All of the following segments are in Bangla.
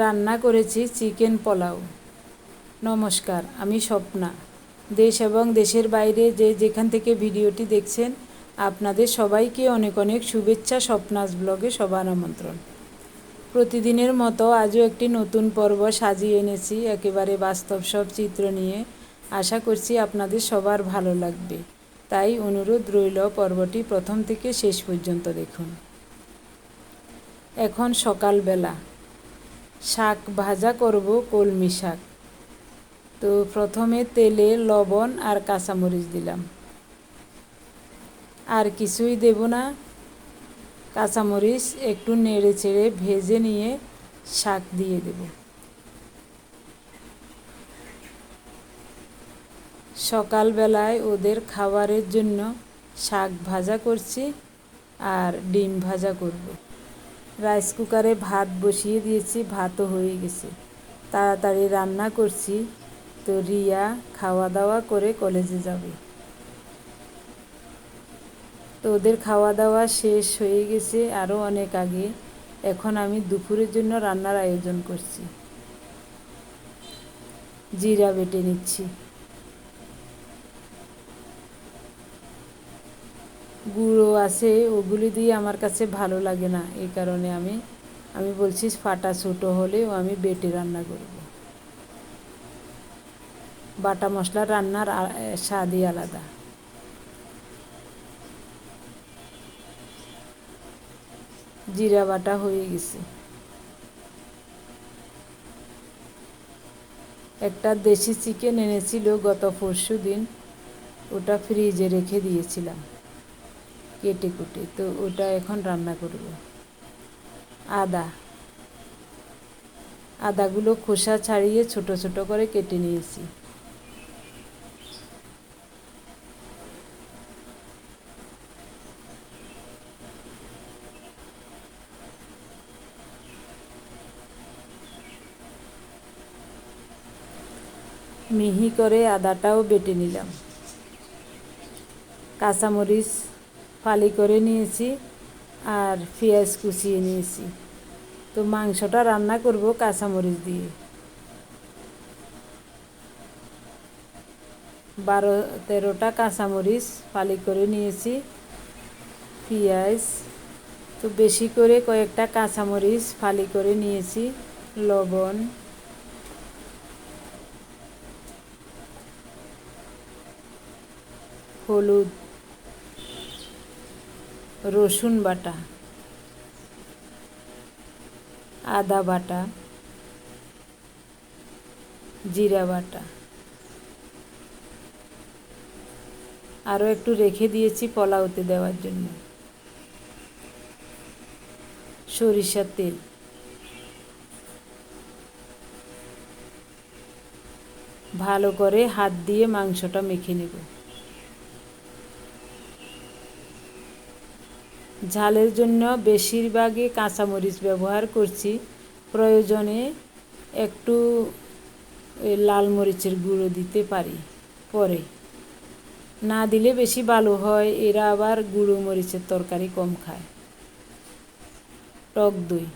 রান্না করেছি চিকেন পোলাও। নমস্কার, আমি স্বপ্না। দেশ এবং দেশের বাইরে যে যেখান থেকে ভিডিওটি দেখছেন, আপনাদের সবাইকে অনেক অনেক শুভেচ্ছা স্বপ্নাস ব্লগে সবার আমন্ত্রণ। প্রতিদিনের মতো আজও একটি নতুন পর্ব সাজিয়ে এনেছি, একেবারে বাস্তব সব চিত্র নিয়ে। আশা করছি আপনাদের সবার ভালো লাগবে। তাই অনুরোধ রইল পর্বটি প্রথম থেকে শেষ পর্যন্ত দেখুন। এখন সকালবেলা। শাক ভাজা করব, কলমি শাক। তো প্রথমে তেলে লবণ আর কাঁচামরিচ দিলাম। আর কিছুই দেব না। কাঁচামরিচ একটু নেড়ে চেড়ে ভেজে নিয়ে শাক দিয়ে দেব। সকালবেলায় ওদের খাবারের জন্য শাক ভাজা করছি আর ডিম ভাজা করব। রাইস কুকারে ভাত বসিয়ে দিয়েছি, ভাতও হয়ে গেছে। তাড়াতাড়ি রান্না করছি, তো রিয়া খাওয়া দাওয়া করে কলেজে যাবে। তো ওদের খাওয়া দাওয়া শেষ হয়ে গেছে আরও অনেক আগে। এখন আমি দুপুরের জন্য রান্নার আয়োজন করছি। জিরা বেটে নিচ্ছি। গুঁড়ো আছে, ওগুলি দিয়ে আমার কাছে ভালো লাগে না। এই কারণে আমি আমি বলছি ফাটা ছোটো হলেও আমি বেটে রান্না করব। বাটা মশলা রান্নার স্বাদই আলাদা। জিরা বাটা হয়ে গেছে। একটা দেশি চিকেন এনেছিল গত পরশু দিন ওটা ফ্রিজে রেখে দিয়েছিলাম। কেটে কুটে, তো ওটা এখন রান্না করব। আদা। আদাগুলো খোসা ছাড়িয়ে ছোট ছোট করে কেটে নিয়েছি। মিহি করে আদাটাও বেটে নিলাম। কাঁচামরিচ ফালি করে নিয়েছি আর পেঁয়াজ কুচিয়ে নিয়েছি। তো মাংসটা রান্না করব কাঁচামরিচ দিয়ে। বারো, তেরোটা কাঁচামরিচ ফালি করে নিয়েছি, পেঁয়াজ। তো বেশি করে কয়েকটা কাঁচামরিচ ফালি করে নিয়েছি, লবণ। হলুদ রসুন বাটা, আদা বাটা, জিরা বাটা। আরও একটু রেখে দিয়েছি পোলাওতে দেওয়ার জন্য। সরিষার তেল। ভালো করে হাত দিয়ে মাংসটা মেখে নেব। ঝালের জন্য বেশিরভাগই কাঁচামরিচ ব্যবহার করছি। প্রয়োজনে একটু লাল মরিচের গুঁড়ো দিতে পারি পরে। না দিলে বেশি ভালো হয়, এরা আবার গুঁড়ো মরিচের তরকারি কম খায়। টক দই।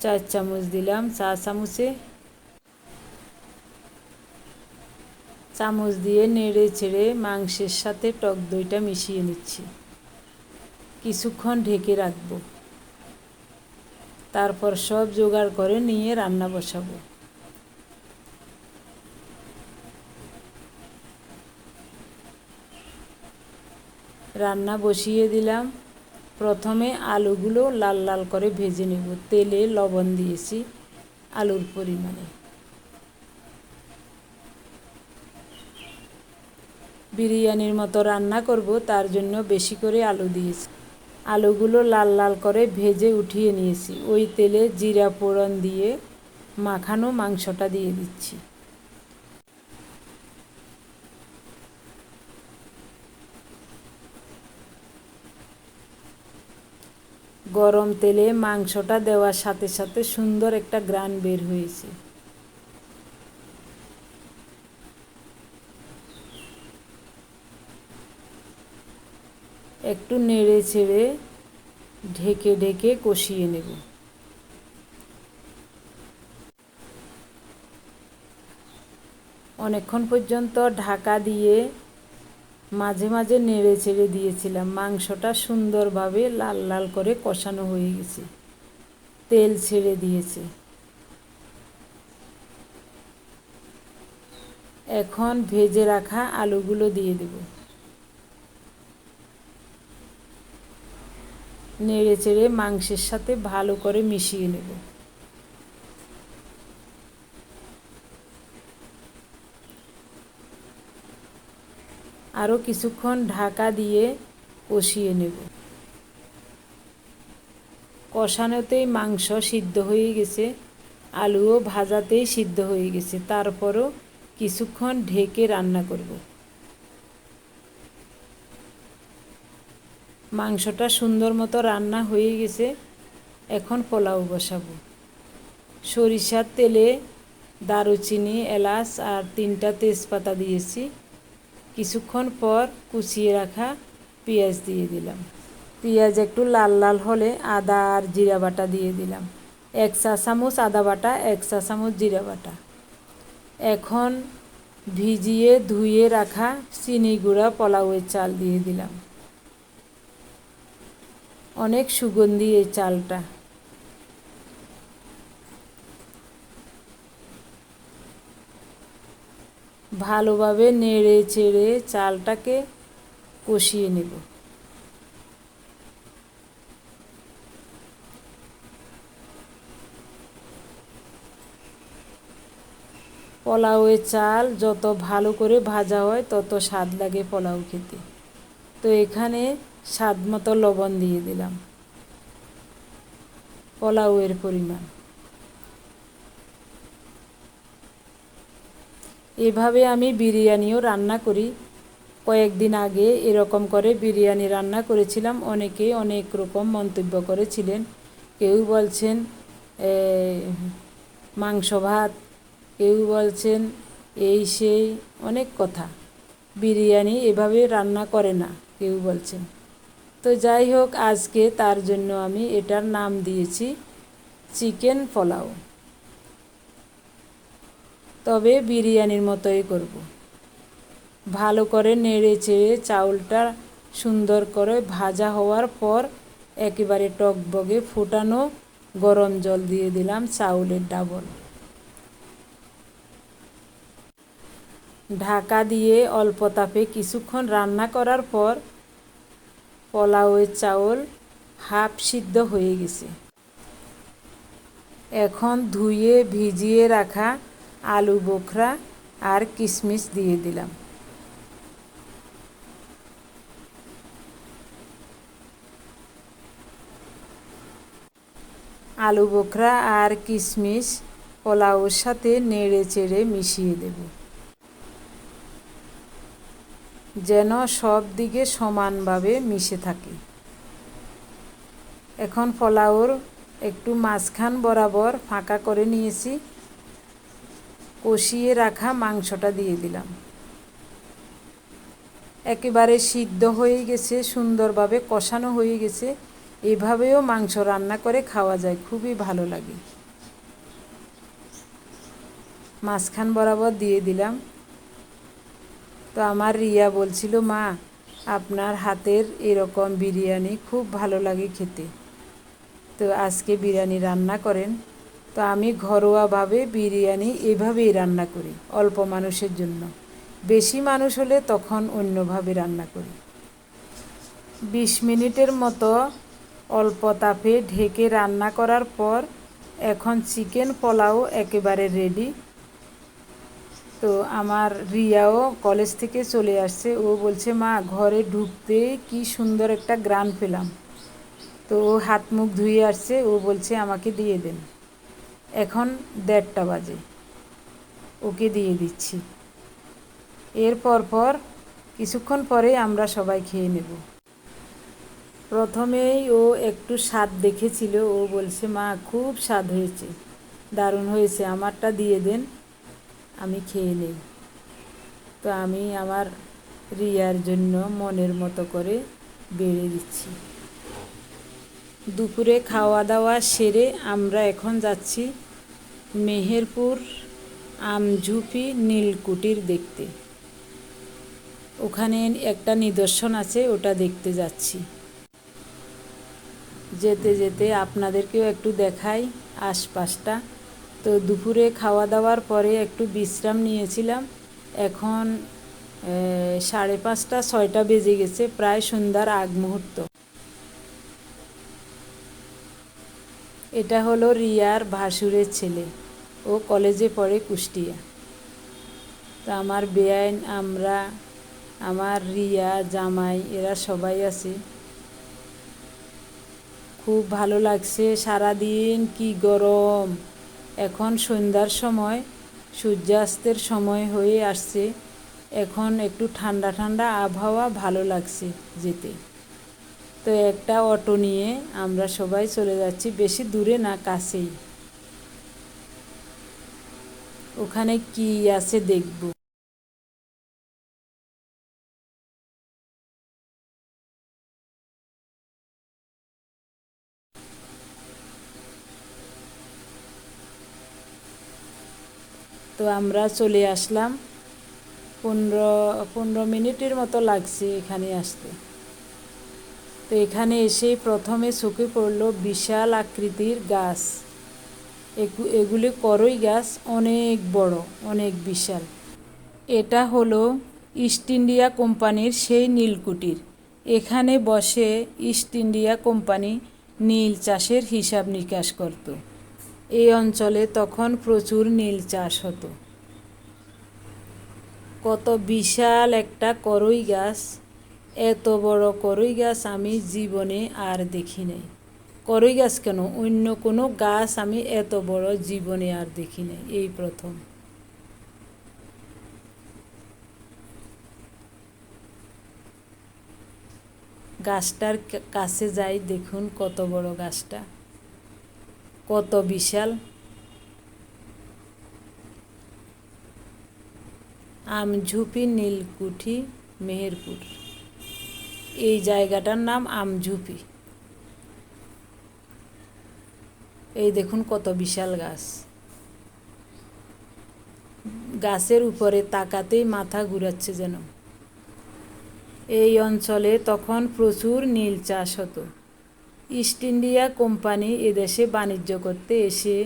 চার চামচ দিলাম চা চামচে। চামচ দিয়ে নেড়ে ছেড়ে মাংসের সাথে টক দইটা মিশিয়ে নিচ্ছি। কিছুক্ষণ ঢেকে রাখব। তারপর সব জোগাড় করে নিয়ে রান্না বসাবো। রান্না বসিয়ে দিলাম। প্রথমে আলুগুলো লাল লাল করে ভেজে নেব। তেলে লবণ দিয়েছি আলুর পরিমাণে। বিরিয়ানির মতো রান্না করব, তার জন্য বেশি করে আলু দিয়েছি। আলুগুলো লাল লাল করে ভেজে উঠিয়ে নিয়েছি। ওই তেলে জিরা পোড়ন দিয়ে মাখানো মাংসটা দিয়ে দিচ্ছি। গরম তেলে মাংসটা দেওয়ার সাথে সাথে সুন্দর একটা গ্রান বের হয়েছে। একটু নেড়ে ছেড়ে ঢেকে ঢেকে কষিয়ে নেব। অনেকক্ষণ পর্যন্ত ঢাকা দিয়ে মাঝে মাঝে নেড়ে ছেড়ে দিয়েছিলাম। মাংসটা সুন্দরভাবে লাল লাল করে কষানো হয়ে গেছে। তেল ছেড়ে দিয়েছে। এখন ভেজে রাখা আলুগুলো দিয়ে দেব। নেড়ে চেড়ে মাংসের সাথে ভালো করে মিশিয়ে নেব। আরও কিছুক্ষণ ঢাকা দিয়ে কষিয়ে নেব। কষানোতেই মাংস সিদ্ধ হয়ে গেছে, আলুও ভাজাতেই সিদ্ধ হয়ে গেছে, তারপরও কিছুক্ষণ ঢেকে রান্না করব। মাংসটা সুন্দর মতো রান্না হয়ে গেছে। এখন পোলাও বসাবো। সরিষার তেলে দারুচিনি, এলাচ আর তিনটা তেজপাতা দিয়েছি। কিছুক্ষণ পর কুচিয়ে রাখা পেঁয়াজ দিয়ে দিলাম। পেঁয়াজ একটু লাল লাল হলে আদা আর জিরা বাটা দিয়ে দিলাম। এক চা চামচ আদা বাটা, এক চা চামচ জিরা বাটা। এখন ভিজিয়ে ধুয়ে রাখা চিনি গুঁড়া পোলাওয়ের চাল দিয়ে দিলাম। অনেক সুগন্ধি এই চালটা। ভালোভাবে নেড়ে চেড়ে চালটাকে কষিয়ে নেব। পোলাওয়ের চাল যত ভালো করে ভাজা হয় তত স্বাদ লাগে পোলাও খেতে। তো এখানে স্বাদ মতো লবণ দিয়ে দিলাম। পোলাওয়ের পরিমাণ। এভাবে আমি বিরিয়ানিও রান্না করি। কয়েকদিন আগে এরকম করে বিরিয়ানি রান্না করেছিলাম। অনেকেই অনেক রকম মন্তব্য করেছিলেন। কেউ বলছেন মাংস ভাত, কেউ বলছেন, এই সেই অনেক কথা। বিরিয়ানি এভাবে রান্না করে না। কেউ বলছেন। তো যাই হোক, আজকে তার জন্য আমি এটার নাম দিয়েছি, চিকেন পোলাও। তবে বিরিয়ানির মতোই করব। ভালো করে নেড়ে চেড়ে চাউলটা সুন্দর করে ভাজা হওয়ার পর একেবারে টকবগে ফুটানো গরম জল দিয়ে দিলাম চাউলের ডাবল। ঢাকা দিয়ে অল্প তাপে কিছুক্ষণ রান্না করার পর পোলাওয়ের চাউল হাফ সিদ্ধ হয়ে গেছে। এখন ধুয়ে ভিজিয়ে রাখা আলু বোখরা আর কিশমিশ দিয়ে দিলাম। আলু বোখরা আর কিশমিশ পোলাওর সাথে নেড়ে চেড়ে মিশিয়ে দেব। যেন সব দিকে সমানভাবে মিশে থাকে। এখন পোলাওর একটু মাঝখান বরাবর ফাঁকা করে নিয়েছি, কষিয়ে রাখা মাংসটা দিয়ে দিলাম। একেবারে সিদ্ধ হয়ে গেছে, সুন্দরভাবে কষানো হয়ে গেছে। এভাবেও মাংস রান্না করে খাওয়া যায়, খুবই ভালো লাগে। মাঝখান বরাবর দিয়ে দিলাম। তো আমার রিয়া বলছিল, মা, আপনার হাতের এরকম বিরিয়ানি খুব ভালো লাগে খেতে। তো আজকে বিরিয়ানি রান্না করেন। তো আমি ঘরোয়াভাবে বিরিয়ানি এভাবেই রান্না করি, অল্প মানুষের জন্য। বেশি মানুষ হলে তখন অন্যভাবে রান্না করি। বিশ মিনিটের মতো অল্প তাপে ঢেকে রান্না করার পর এখন চিকেন পোলাও একেবারে রেডি তো আমার রিয়াও কলেজ থেকে চলে আসছে। ও বলছে, মা, ঘরে ঢুকতে কি সুন্দর একটা গ্রান পেলাম। তো ও হাত মুখ ধুয়ে আসছে। ও বলছে, আমাকে দিয়ে দেন। এখন দেড়টা বাজে। ওকে দিয়ে দিচ্ছি। এর পর পর কিছুক্ষণ পরে আমরা সবাই খেয়ে নেব। প্রথমেই ও একটু স্বাদ দেখেছিল। ও বলছে, মা, খুব স্বাদ হয়েছে। দারুণ হয়েছে। আমারটা দিয়ে দেন। আমি খেয়ে নেই। তো আমি আমার রিয়ার জন্য মনের মতো করে বেড়ে দিচ্ছি। দুপুরে খাওয়া দাওয়া সেরে আমরা এখন যাচ্ছি মেহেরপুর আমঝুপি নীলকুটির দেখতে। ওখানে একটা নিদর্শন আছে, ওটা দেখতে যাচ্ছি। যেতে যেতে আপনাদেরকেও একটু দেখাই আশপাশটা। তো দুপুরে খাওয়া দাওয়ার পরে একটু বিশ্রাম নিয়েছিলাম। এখন সাড়ে পাঁচটা, ছয়টা বেজে গেছে, প্রায় সন্ধ্যার আগ মুহূর্ত। এটা হলো রিয়ার ভাসুরের ছেলে। ও কলেজে পড়ে কুষ্টিয়া। তো আমার বেআইন, আমরা, আমার রিয়া, জামাই, এরা সবাই আছে। খুব ভালো লাগছে সারাদিন কি গরম। এখন সন্ধ্যার সময়, সূর্যাস্তের সময় হয়ে আসছে। এখন একটু ঠান্ডা ঠান্ডা আবহাওয়া ভালো লাগছে যেতে। তো একটা অটো নিয়ে আমরা সবাই চলে যাচ্ছি, বেশি দূরে না, কাছেই। ওখানে কি আছে দেখব। তো আমরা চলে আসলাম। পনেরো পনেরো মিনিটের মতো লাগছে এখানে আসতে। তো এখানে এসে প্রথমে চোখে পড়ল বিশাল আকৃতির গাছ। এগু- এগুলি করই গাছ, অনেক বড়, অনেক বিশাল। এটা হলো ইস্ট ইন্ডিয়া কোম্পানির সেই নীলকুটির। এখানে বসে ইস্ট ইন্ডিয়া কোম্পানি নীল চাষের হিসাব নিকাশ করত। এই অঞ্চলে তখন প্রচুর নীল চাষ হতো। কত বিশাল একটা করই গাছ, এত বড় করই গাছ আমি জীবনে আর দেখি নাই। করই গাছ কেন? অন্য কোনো গাছ আমি এত বড় জীবনে আর দেখি নাই, এই প্রথম। গাছটার কাছে যাই দেখুন কত বড় গাছটা। কত বিশাল? আমঝুপি নীলকুঠি, মেহেরপুর। এই জায়গাটার নাম আমঝুপি। এই দেখুন কত বিশাল গাছ। গাছের উপরে তাকাতেই মাথা ঘুরাচ্ছে যেন। এই অঞ্চলে তখন প্রচুর নীল চাষ হতো। ইস্ট ইন্ডিয়া কোম্পানি এদেশে বাণিজ্য করতে এসে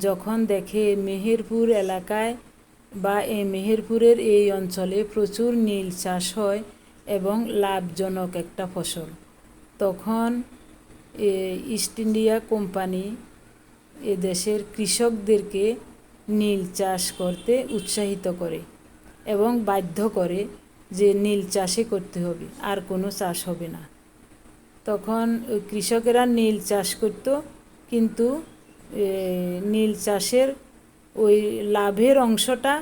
যখন দেখে মেহেরপুর এলাকায় বা এই মেহেরপুরের এই অঞ্চলে প্রচুর নীল চাষ হয় এবং লাভজনক একটা ফসল। তখন এ ইস্ট ইন্ডিয়া কোম্পানি এদেশের কৃষকদেরকে নীল চাষ করতে উৎসাহিত করে এবং বাধ্য করে যে নীল চাষে করতে হবে, আর কোনো চাষ হবে না। তখন কৃষকেরা নীল চাষ করত, কিন্তু নীল চাষের ওই লাভের অংশটা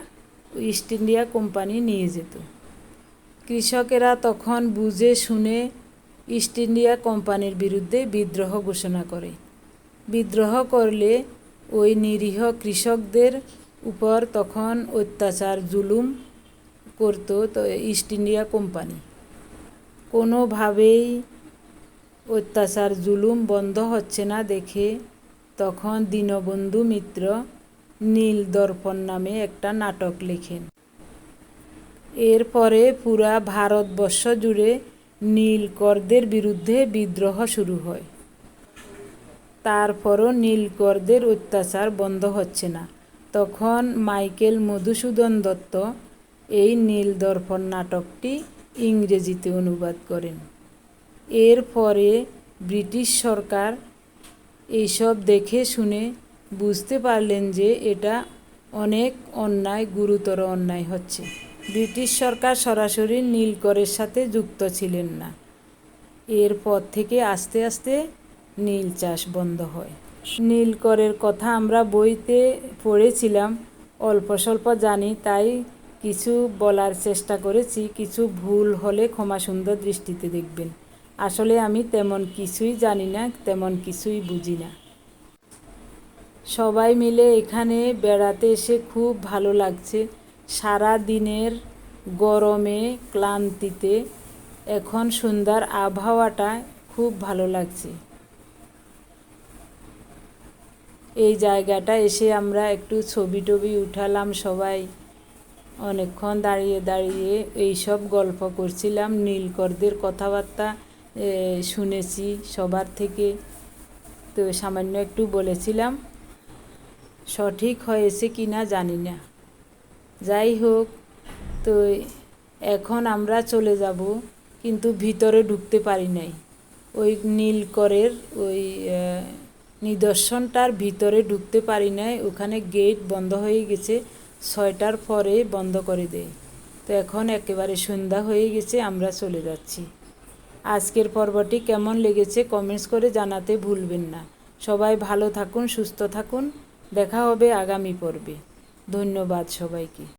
ইস্ট ইন্ডিয়া কোম্পানি নিয়ে যেত। কৃষকেরা তখন বুঝে শুনে ইস্ট ইন্ডিয়া কোম্পানির বিরুদ্ধে বিদ্রোহ ঘোষণা করে। বিদ্রোহ করলে ওই নিরীহ কৃষকদের উপর তখন অত্যাচার, জুলুম করতো তো ইস্ট ইন্ডিয়া কোম্পানি কোনোভাবেই অত্যাচার জুলুম বন্ধ হচ্ছে না দেখে তখন দীনবন্ধু মিত্র নীল দর্পণ নামে একটা নাটক লেখেন। এরপরে পুরা ভারতবর্ষ জুড়ে নীলকরদের বিরুদ্ধে বিদ্রোহ শুরু হয়। তারপরও নীলকরদের অত্যাচার বন্ধ হচ্ছে না। তখন মাইকেল মধুসূদন দত্ত এই নীল দর্পণ নাটকটি ইংরেজিতে অনুবাদ করেন। এরপরে ব্রিটিশ সরকার এইসব দেখে শুনে বুঝতে পারলেন যে এটা অনেক অন্যায়, গুরুতর অন্যায় হচ্ছে। ব্রিটিশ সরকার সরাসরি নীলকরের সাথে যুক্ত ছিলেন না। এরপর থেকে আস্তে আস্তে নীল চাষ বন্ধ হয়। নীলকরের কথা আমরা বইতে পড়েছিলাম, অল্প স্বল্প জানি, তাই কিছু বলার চেষ্টা করেছি, কিছু ভুল হলে ক্ষমা সুন্দর দৃষ্টিতে দেখবেন। আসলে আমি তেমন কিছুই জানি না, তেমন কিছুই বুঝি না। সবাই মিলে এখানে বেড়াতে এসে খুব ভালো লাগছে। সারা দিনের গরমে, ক্লান্তিতে এখন সুন্দর আবহাওয়াটা খুব ভালো লাগছে। এই জায়গাটা এসে আমরা একটু ছবি টবি উঠালাম সবাই। অনেকক্ষণ দাঁড়িয়ে দাঁড়িয়ে এইসব গল্প করছিলাম, নীলকরদের কথাবার্তা শুনেছি, সবার থেকে। তো সামান্য একটু বলেছিলাম, সঠিক হয়েছে কি না জানি না। যাই হোক, তো এখন আমরা চলে যাব, কিন্তু ভিতরে ঢুকতে পারি নাই। ওই নীলকরের ওই নিদর্শনটার ভিতরে ঢুকতে পারি নাই। ওখানে গেট বন্ধ হয়ে গেছে, ছয়টার পরে বন্ধ করে দেয়। তো এখন একেবারে সন্ধ্যা হয়ে গেছে, আমরা চলে যাচ্ছি। আজকের পর্বটি কেমন লেগেছে কমেন্টস করে জানাতে ভুলবেন না। সবাই ভালো থাকুন, সুস্থ থাকুন। দেখা হবে আগামী পর্বে। ধন্যবাদ সবাইকে।